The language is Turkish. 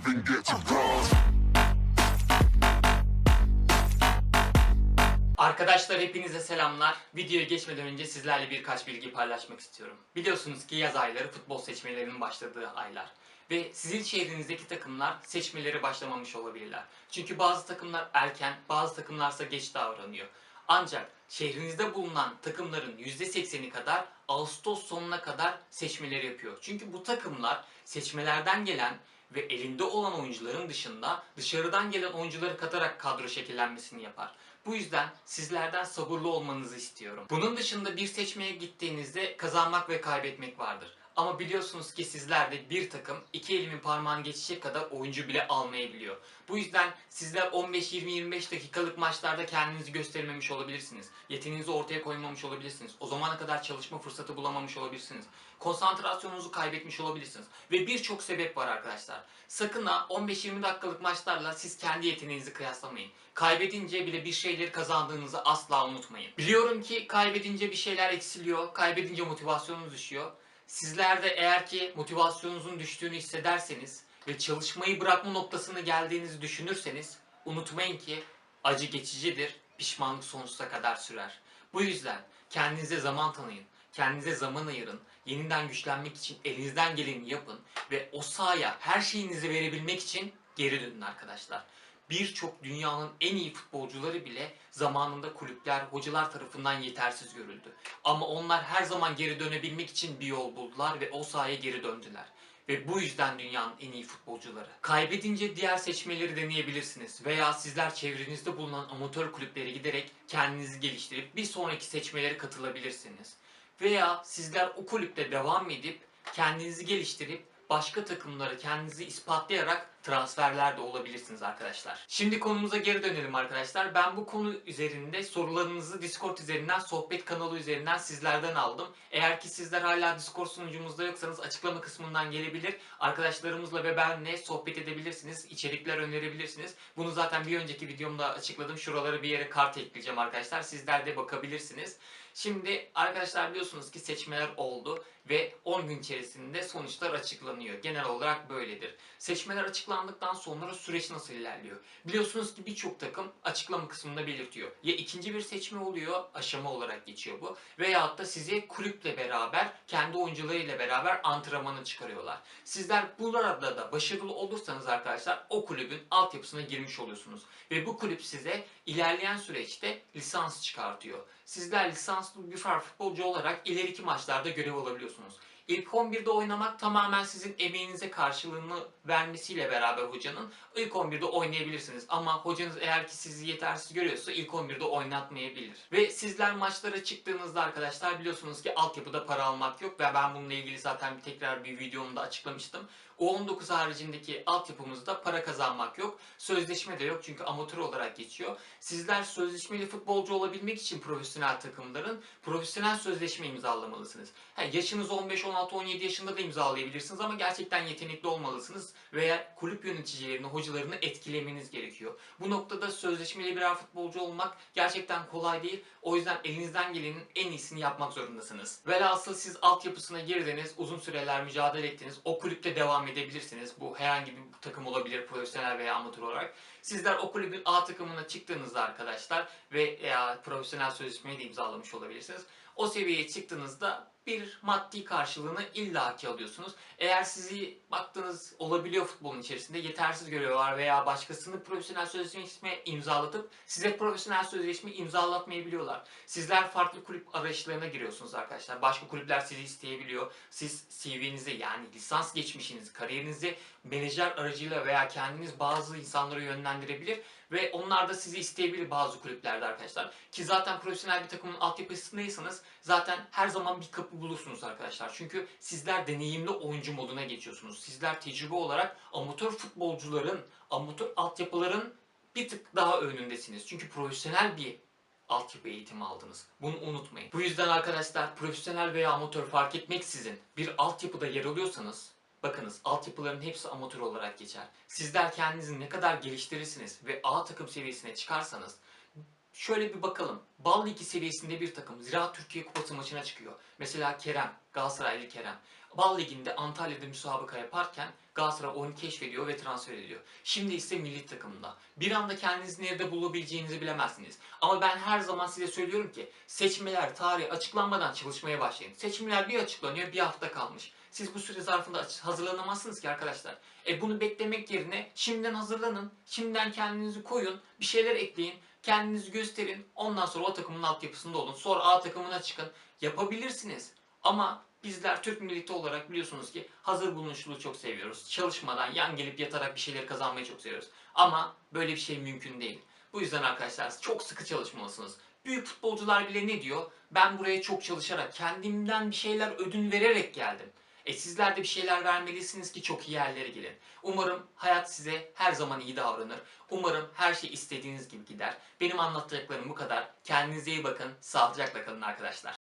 even get to bronze. Arkadaşlar hepinize selamlar. Videoya geçmeden önce sizlerle birkaç bilgi paylaşmak istiyorum. Biliyorsunuz ki yaz ayları futbol seçmelerinin başladığı aylar. Ve sizin şehrinizdeki takımlar seçmeleri başlamamış olabilirler. Çünkü bazı takımlar erken, bazı takımlarsa geç davranıyor. Ancak şehrinizde bulunan takımların %80'i kadar Ağustos sonuna kadar seçmeleri yapıyor. Çünkü bu takımlar seçmelerden gelen ve elinde olan oyuncuların dışında dışarıdan gelen oyuncuları katarak kadro şekillenmesini yapar. Bu yüzden sizlerden sabırlı olmanızı istiyorum. Bunun dışında bir seçmeye gittiğinizde kazanmak ve kaybetmek vardır. Ama biliyorsunuz ki sizler de bir takım iki elimin parmağını geçecek kadar oyuncu bile almayabiliyor. Bu yüzden sizler 15-20-25 dakikalık maçlarda kendinizi göstermemiş olabilirsiniz. Yeteneğinizi ortaya koymamış olabilirsiniz. O zamana kadar çalışma fırsatı bulamamış olabilirsiniz. Konsantrasyonunuzu kaybetmiş olabilirsiniz. Ve birçok sebep var arkadaşlar. Sakın ha 15-20 dakikalık maçlarla siz kendi yeteneğinizi kıyaslamayın. Kaybedince bile bir şeyleri kazandığınızı asla unutmayın. Biliyorum ki kaybedince bir şeyler eksiliyor, kaybedince motivasyonunuz düşüyor. Sizler de eğer ki motivasyonunuzun düştüğünü hissederseniz ve çalışmayı bırakma noktasına geldiğinizi düşünürseniz unutmayın ki acı geçicidir, pişmanlık sonsuza kadar sürer. Bu yüzden kendinize zaman tanıyın, kendinize zaman ayırın, yeniden güçlenmek için elinizden geleni yapın ve o sahaya her şeyinizi verebilmek için geri dönün arkadaşlar. Birçok dünyanın en iyi futbolcuları bile zamanında kulüpler, hocalar tarafından yetersiz görüldü. Ama onlar her zaman geri dönebilmek için bir yol buldular ve o sahaya geri döndüler. Ve bu yüzden dünyanın en iyi futbolcuları. Kaybedince diğer seçmeleri deneyebilirsiniz. Veya sizler çevrenizde bulunan amatör kulüplere giderek kendinizi geliştirip bir sonraki seçmelere katılabilirsiniz. Veya sizler o kulüpte devam edip kendinizi geliştirip başka takımlara kendinizi ispatlayarak transferler de olabilirsiniz arkadaşlar. Şimdi konumuza geri dönelim arkadaşlar. Ben bu konu üzerinde sorularınızı Discord üzerinden, sohbet kanalı üzerinden sizlerden aldım. Eğer ki sizler hala Discord sunucumuzda yoksanız açıklama kısmından gelebilir. Arkadaşlarımızla ve benle sohbet edebilirsiniz. içerikler önerebilirsiniz. Bunu zaten bir önceki videomda açıkladım. Şuralara bir yere kart ekleyeceğim arkadaşlar. Sizler de bakabilirsiniz. Şimdi arkadaşlar biliyorsunuz ki seçmeler oldu ve 10 gün içerisinde sonuçlar açıklanıyor. Genel olarak böyledir. Seçmeler açıklandıktan sonra süreç nasıl ilerliyor? Biliyorsunuz ki birçok takım açıklama kısmında belirtiyor. Ya ikinci bir seçme oluyor, aşama olarak geçiyor bu. Veyahut da size kulüple beraber, kendi oyuncularıyla beraber antrenmanı çıkarıyorlar. Sizler burada da başarılı olursanız arkadaşlar o kulübün altyapısına girmiş oluyorsunuz. Ve bu kulüp size ilerleyen süreçte lisans çıkartıyor. Sizler lisanslı bir futbolcu olarak ileriki maçlarda görev alabiliyorsunuz. İlk 11'de oynamak tamamen sizin emeğinize karşılığını vermesiyle beraber hocanın ilk 11'de oynayabilirsiniz. Ama hocanız eğer ki sizi yetersiz görüyorsa ilk 11'de oynatmayabilir. Ve sizler maçlara çıktığınızda arkadaşlar biliyorsunuz ki altyapıda para almak yok ve ben bununla ilgili zaten bir tekrar bir videomda açıklamıştım. U19 haricindeki altyapımızda para kazanmak yok. Sözleşme de yok çünkü amatör olarak geçiyor. Sizler sözleşmeli futbolcu olabilmek için profesyonel takımların profesyonel sözleşme imzalamalısınız. Ha, yaşınız 15, 16, 17 yaşında da imzalayabilirsiniz ama gerçekten yetenekli olmalısınız veya kulüp yöneticilerini, hocalarını etkilemeniz gerekiyor. Bu noktada sözleşmeli birer futbolcu olmak gerçekten kolay değil. O yüzden elinizden gelenin en iyisini yapmak zorundasınız. Velhasıl siz altyapısına girdiniz, uzun süreler mücadele ettiniz. O kulüpte devam edebilirsiniz. Bu herhangi bir takım olabilir, profesyonel veya amatör olarak. Sizler o kulübün A takımına çıktığınızda arkadaşlar ve veya profesyonel sözleşmeyi de imzalamış olabilirsiniz. O seviyeye çıktığınızda bir maddi karşılığını illaki alıyorsunuz. Eğer sizi baktığınız olabiliyor futbolun içerisinde yetersiz görüyorlar veya başkasını profesyonel sözleşme imzalatıp size profesyonel sözleşme imzalatmayabiliyorlar. Sizler farklı kulüp arayışlarına giriyorsunuz arkadaşlar. Başka kulüpler sizi isteyebiliyor. Siz CV'nizi yani lisans geçmişinizi, kariyerinizi menajer aracıyla veya kendiniz bazı insanlara yönlendirebilir ve onlar da sizi isteyebilir bazı kulüplerde arkadaşlar. Ki zaten profesyonel bir takımın altyapısındaysanız zaten her zaman bir kapı bulursunuz arkadaşlar. Çünkü sizler deneyimli oyuncu moduna geçiyorsunuz. Sizler tecrübe olarak amatör futbolcuların, amatör altyapıların bir tık daha önündesiniz. Çünkü profesyonel bir altyapı eğitimi aldınız. Bunu unutmayın. Bu yüzden arkadaşlar profesyonel veya amatör fark etmeksizin bir altyapıda yer alıyorsanız Bakınız altyapıların hepsi amatör olarak geçer. Sizler kendinizi ne kadar geliştirirsiniz ve A takım seviyesine çıkarsanız şöyle bir bakalım. Bal Ligi seviyesinde bir takım Ziraat Türkiye Kupası maçına çıkıyor. Mesela Kerem, Galatasaraylı Kerem. Bal Ligi'nde Antalya'da müsabaka yaparken Galatasaray onu keşfediyor ve transfer ediyor. Şimdi ise milli takımda. Bir anda kendinizi nerede bulabileceğinizi bilemezsiniz. Ama ben her zaman size söylüyorum ki seçmeler tarihi açıklanmadan çalışmaya başlayın. Seçimler bir açıklanıyor bir hafta kalmış. Siz bu süre zarfında hazırlanamazsınız ki arkadaşlar. E bunu beklemek yerine şimdiden hazırlanın. Şimdiden kendinizi koyun. Bir şeyler ekleyin. Kendinizi gösterin. Ondan sonra o takımın altyapısında olun. Sonra A takımına çıkın. Yapabilirsiniz. Ama bizler Türk milleti olarak biliyorsunuz ki hazır bulunuşluğu çok seviyoruz. Çalışmadan yan gelip yatarak bir şeyler kazanmayı çok seviyoruz. Ama böyle bir şey mümkün değil. Bu yüzden arkadaşlar çok sıkı çalışmalısınız. Büyük futbolcular bile ne diyor? Ben buraya çok çalışarak, kendimden bir şeyler ödün vererek geldim. E sizler de bir şeyler vermelisiniz ki çok iyi yerlere gelin. Umarım hayat size her zaman iyi davranır. Umarım her şey istediğiniz gibi gider. Benim anlatacaklarım bu kadar. Kendinize iyi bakın. Sağlıcakla kalın arkadaşlar.